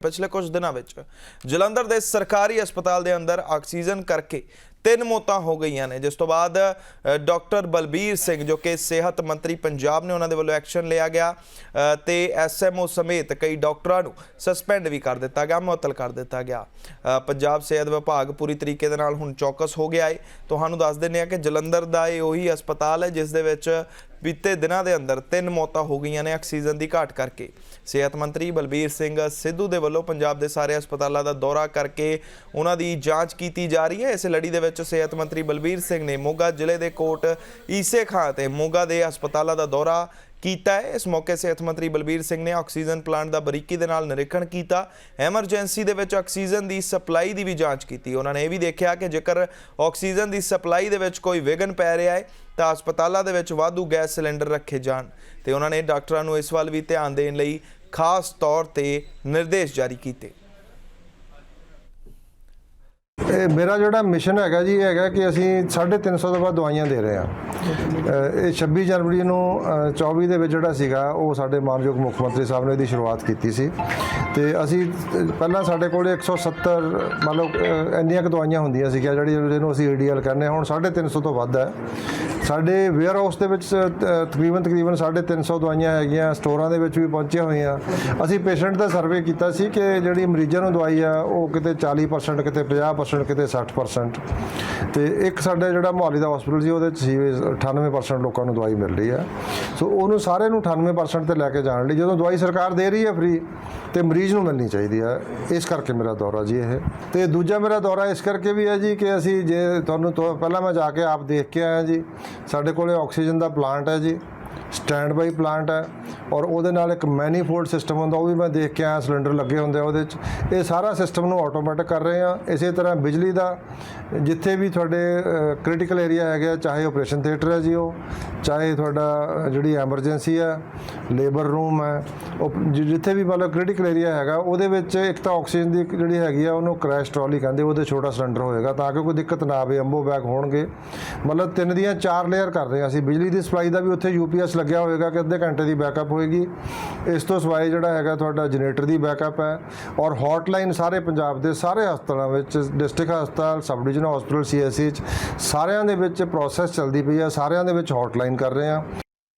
ਪਿਛਲੇ ਕੁਝ ਦਿਨਾਂ ਵਿੱਚ ਜਲੰਧਰ ਦੇ ਸਰਕਾਰੀ ਹਸਪਤਾਲ ਦੇ ਅੰਦਰ ਆਕਸੀਜਨ ਕਰਕੇ ਤਿੰਨ ਮੌਤਾਂ ਹੋ ਗਈਆਂ ਨੇ। ਜਿਸ ਤੋਂ ਬਾਅਦ ਅ, ਡਾਕਟਰ ਬਲਬੀਰ ਸਿੰਘ ਜੋ ਕਿ ਸਿਹਤ ਮੰਤਰੀ ਪੰਜਾਬ ਨੇ ਉਹਨਾਂ ਦੇ ਵੱਲੋਂ ਐਕਸ਼ਨ ਲਿਆ ਗਿਆ ਅ, ਤੇ ਐਸਐਮਓ ਸਮੇਤ ਕਈ ਡਾਕਟਰਾਂ ਨੂੰ ਸਸਪੈਂਡ ਵੀ ਕਰ ਦਿੱਤਾ ਗਿਆ ਮੁਅੱਤਲ ਕਰ ਦਿੱਤਾ ਗਿਆ। ਪੰਜਾਬ ਸਿਹਤ ਵਿਭਾਗ ਪੂਰੀ ਤਰੀਕੇ ਦੇ ਨਾਲ ਹੁਣ ਚੌਕਸ ਹੋ ਗਿਆ ਹੈ ਤੁਹਾਨੂੰ ਦੱਸ ਦਿੰਦੇ ਹਾਂ ਕਿ ਜਲੰਧਰ ਦਾ ਇਹ ਉਹੀ ਹਸਪਤਾਲ ਹੈ ਜਿਸ ਦੇ ਵਿੱਚ ਬੀਤੇ ਦਿਨਾਂ ਦੇ ਅੰਦਰ ਤਿੰਨ ਮੌਤਾਂ ਹੋ ਗਈਆਂ ਨੇ ਆਕਸੀਜਨ ਦੀ ਘਾਟ ਕਰਕੇ। ਸਿਹਤ ਮੰਤਰੀ ਬਲਬੀਰ ਸਿੰਘ ਸਿੱਧੂ ਦੇ ਵੱਲੋਂ ਪੰਜਾਬ ਦੇ ਸਾਰੇ ਹਸਪਤਾਲਾਂ ਦਾ ਦੌਰਾ ਕਰਕੇ ਉਹਨਾਂ ਦੀ ਜਾਂਚ ਕੀਤੀ ਜਾ ਰਹੀ ਹੈ। ਇਸ ਲੜੀ ਦੇ ਵਿੱਚ ਵਿੱਚ ਸਿਹਤ ਮੰਤਰੀ ਬਲਬੀਰ ਸਿੰਘ ਨੇ ਮੋਗਾ ਜ਼ਿਲ੍ਹੇ ਦੇ ਕੋਟ ਈਸੇ ਖਾਂ ਤੇ ਮੋਗਾ ਦੇ ਹਸਪਤਾਲਾਂ ਦਾ ਦੌਰਾ ਕੀਤਾ ਹੈ। ਇਸ ਮੌਕੇ ਸਿਹਤ ਮੰਤਰੀ ਬਲਬੀਰ ਸਿੰਘ ਨੇ ਆਕਸੀਜਨ ਪਲਾਂਟ ਦਾ ਬਰੀਕੀ ਦੇ ਨਾਲ ਨਿਰੀਖਣ ਕੀਤਾ। ਐਮਰਜੈਂਸੀ ਦੇ ਵਿੱਚ ਆਕਸੀਜਨ ਦੀ ਸਪਲਾਈ ਦੀ ਵੀ ਜਾਂਚ ਕੀਤੀ। ਉਹਨਾਂ ਨੇ ਇਹ ਵੀ ਦੇਖਿਆ ਕਿ ਜੇਕਰ ਆਕਸੀਜਨ ਦੀ ਸਪਲਾਈ ਦੇ ਵਿੱਚ ਕੋਈ ਵਿਘਨ ਪੈ ਰਿਹਾ ਹੈ, ਤਾਂ ਹਸਪਤਾਲਾਂ ਦੇ ਵਿੱਚ ਵਾਧੂ ਗੈਸ ਸਿਲੰਡਰ ਰੱਖੇ ਜਾਣ। ਤੇ ਉਹਨਾਂ ਨੇ ਡਾਕਟਰਾਂ ਨੂੰ ਇਸ ਵੱਲ ਵੀ ਧਿਆਨ ਦੇਣ ਲਈ ਖਾਸ ਤੌਰ ਤੇ ਨਿਰਦੇਸ਼ ਜਾਰੀ ਕੀਤੇ। ਇਹ ਮੇਰਾ ਜਿਹੜਾ ਮਿਸ਼ਨ ਹੈਗਾ ਜੀ ਇਹ ਹੈਗਾ ਕਿ ਅਸੀਂ 350 ਤੋਂ ਵੱਧ ਦਵਾਈਆਂ ਦੇ ਰਹੇ ਹਾਂ। ਇਹ 26 ਜਨਵਰੀ ਨੂੰ ਅਹ 24 ਦੇ ਵਿੱਚ ਜਿਹੜਾ ਸੀਗਾ ਉਹ ਸਾਡੇ ਮਾਨਯੋਗ ਮੁੱਖ ਮੰਤਰੀ ਸਾਹਿਬ ਨੇ ਇਹਦੀ ਸ਼ੁਰੂਆਤ ਕੀਤੀ ਸੀ। ਤੇ ਅਸੀਂ ਪਹਿਲਾਂ ਸਾਡੇ ਕੋਲ 170 ਮੰਨ ਲਓ ਅਹ ਇੰਨੀਆਂ ਕੁ ਦਵਾਈਆਂ ਹੁੰਦੀਆਂ ਸੀਗੀਆਂ ਜਿਹੜੀ ਜਿਹਨੂੰ ਅਸੀਂ ਏਡੀਐਲ ਕਹਿੰਦੇ ਹਾਂ ਹੁਣ 350 ਤੋਂ ਵੱਧ ਹੈ। ਸਾਡੇ ਵੇਅਰ ਹਾਊਸ ਦੇ ਵਿੱਚ ਤਕਰੀਬਨ ਤਕਰੀਬਨ 350 ਦਵਾਈਆਂ ਹੈਗੀਆਂ ਸਟੋਰਾਂ ਦੇ ਵਿੱਚ ਵੀ ਪਹੁੰਚੀਆਂ ਹੋਈਆਂ। ਅਸੀਂ ਪੇਸ਼ੈਂਟ ਦਾ ਸਰਵੇ ਕੀਤਾ ਸੀ ਕਿ ਜਿਹੜੀ ਮਰੀਜ਼ਾਂ ਨੂੰ ਦਵਾਈ ਆ ਉਹ ਕਿਤੇ 40% ਕਿਤੇ 50% ਕਿਤੇ 60% ਤੇ ਇੱਕ ਸਾਡੇ ਜਿਹੜਾ ਮੁਹਾਲੀ ਦਾ ਹਸਪੀਟਲ ਸੀ, ਉਹਦੇ ਚ ਸੀ 98% ਲੋਕਾਂ ਨੂੰ ਦਵਾਈ ਮਿਲ ਰਹੀ ਹੈ ਸੋ ਉਹਨੂੰ ਸਾਰੇ ਨੂੰ 98% ਤੇ ਲੈ ਕੇ ਜਾਣ ਲਈ ਜਦੋਂ ਦਵਾਈ ਸਰਕਾਰ ਦੇ ਰਹੀ ਹੈ ਫ੍ਰੀ ਤੇ ਮਰੀਜ਼ ਨੂੰ ਮਿਲਣੀ ਚਾਹੀਦੀ ਹੈ ਇਸ ਕਰਕੇ ਮੇਰਾ ਦੌਰਾ ਜੀ ਇਹ। ਤੇ ਦੂਜਾ ਮੇਰਾ ਦੌਰਾ ਇਸ ਕਰਕੇ ਵੀ ਹੈ ਜੀ ਕਿ ਅਸੀਂ ਜੇ ਤੁਹਾਨੂੰ ਤੋਂ ਪਹਿਲਾਂ ਮੈਂ ਜਾ ਕੇ ਆਪ ਦੇਖ ਕੇ ਆਇਆ ਜੀ, ਸਾਡੇ ਕੋਲੇ ਆਕਸੀਜਨ ਦਾ ਪਲਾਂਟ ਹੈ ਜੀ ਸਟੈਂਡ ਬਾਈ ਪਲਾਂਟ ਹੈ। ਔਰ ਉਹਦੇ ਨਾਲ ਇੱਕ ਮੈਨੀਫੋਲਡ ਸਿਸਟਮ ਹੁੰਦਾ, ਉਹ ਵੀ ਮੈਂ ਦੇਖ ਕੇ ਆਇਆ ਸਿਲੰਡਰ ਲੱਗੇ ਹੁੰਦੇ ਆ ਉਹਦੇ 'ਚ। ਇਹ ਸਾਰਾ ਸਿਸਟਮ ਨੂੰ ਆਟੋਮੈਟਿਕ ਕਰ ਰਹੇ ਆ ਇਸੇ ਤਰ੍ਹਾਂ ਬਿਜਲੀ ਦਾ, ਜਿੱਥੇ ਵੀ ਤੁਹਾਡੇ ਕ੍ਰਿਟੀਕਲ ਏਰੀਆ ਹੈਗਾ ਚਾਹੇ ਆਪਰੇਸ਼ਨ ਥੀਏਟਰ ਹੈ ਜੀ ਉਹ, ਚਾਹੇ ਤੁਹਾਡਾ ਜਿਹੜੀ ਐਮਰਜੈਂਸੀ ਹੈ ਲੇਬਰ ਰੂਮ ਹੈ, ਉਹ ਜਿੱਥੇ ਵੀ ਮਤਲਬ ਕ੍ਰਿਟੀਕਲ ਏਰੀਆ ਹੈਗਾ, ਉਹਦੇ ਵਿੱਚ ਇੱਕ ਤਾਂ ਆਕਸੀਜਨ ਦੀ ਜਿਹੜੀ ਹੈਗੀ ਆ, ਉਹਨੂੰ ਕ੍ਰੈਸ਼ ਟਰਾਲੀ ਕਹਿੰਦੇ, ਉਹਦੇ ਛੋਟਾ ਸਿਲੰਡਰ ਹੋਏਗਾ, ਤਾਂ ਕਿ ਕੋਈ ਦਿੱਕਤ ਨਾ ਆਵੇ, ਅੰਬੋ ਬੈਗ ਹੋਣਗੇ। ਮਤਲਬ ਤਿੰਨ ਦੀਆਂ ਚਾਰ ਲੇਅਰ ਕਰ ਰਹੇ ਹਾਂ ਅਸੀਂ। ਬਿਜਲੀ ਦੀ ਸਪਲਾਈ ਦਾ ਵੀ ਉੱਥੇ ਯੂਪੀਐਸ ਲੱਗਿਆ ਹੋਏਗਾ ਕਿ ਅੱਧੇ ਘੰਟੇ ਦੀ ਬੈਕਅਪ ਹੋਵੇਗੀ। ਇਸ ਤੋਂ ਸਿਵਾਏ ਜਿਹੜਾ ਹੈਗਾ ਤੁਹਾਡਾ ਜਨਰੇਟਰ ਦੀ ਬੈਕਅਪ ਹੈ ਔਰ ਹੌਟਲਾਈਨ ਸਾਰੇ ਪੰਜਾਬ ਦੇ ਸਾਰੇ ਹਸਪਤਾਲਾਂ ਵਿੱਚ ਡਿਸਟ੍ਰਿਕਟ ਹਸਪਤਾਲ ਸਬ ਡਿਵੀਜ਼ਨਲ ਹਸਪਤਾਲ ਸੀਐਸਸੀ ਚ ਸਾਰਿਆਂ ਦੇ ਵਿੱਚ ਪ੍ਰੋਸੈਸ ਚੱਲਦੀ ਪਈ ਆ ਸਾਰਿਆਂ ਦੇ ਵਿੱਚ ਹੌਟਲਾਈਨ ਕਰ ਰਹੇ ਹਾਂ।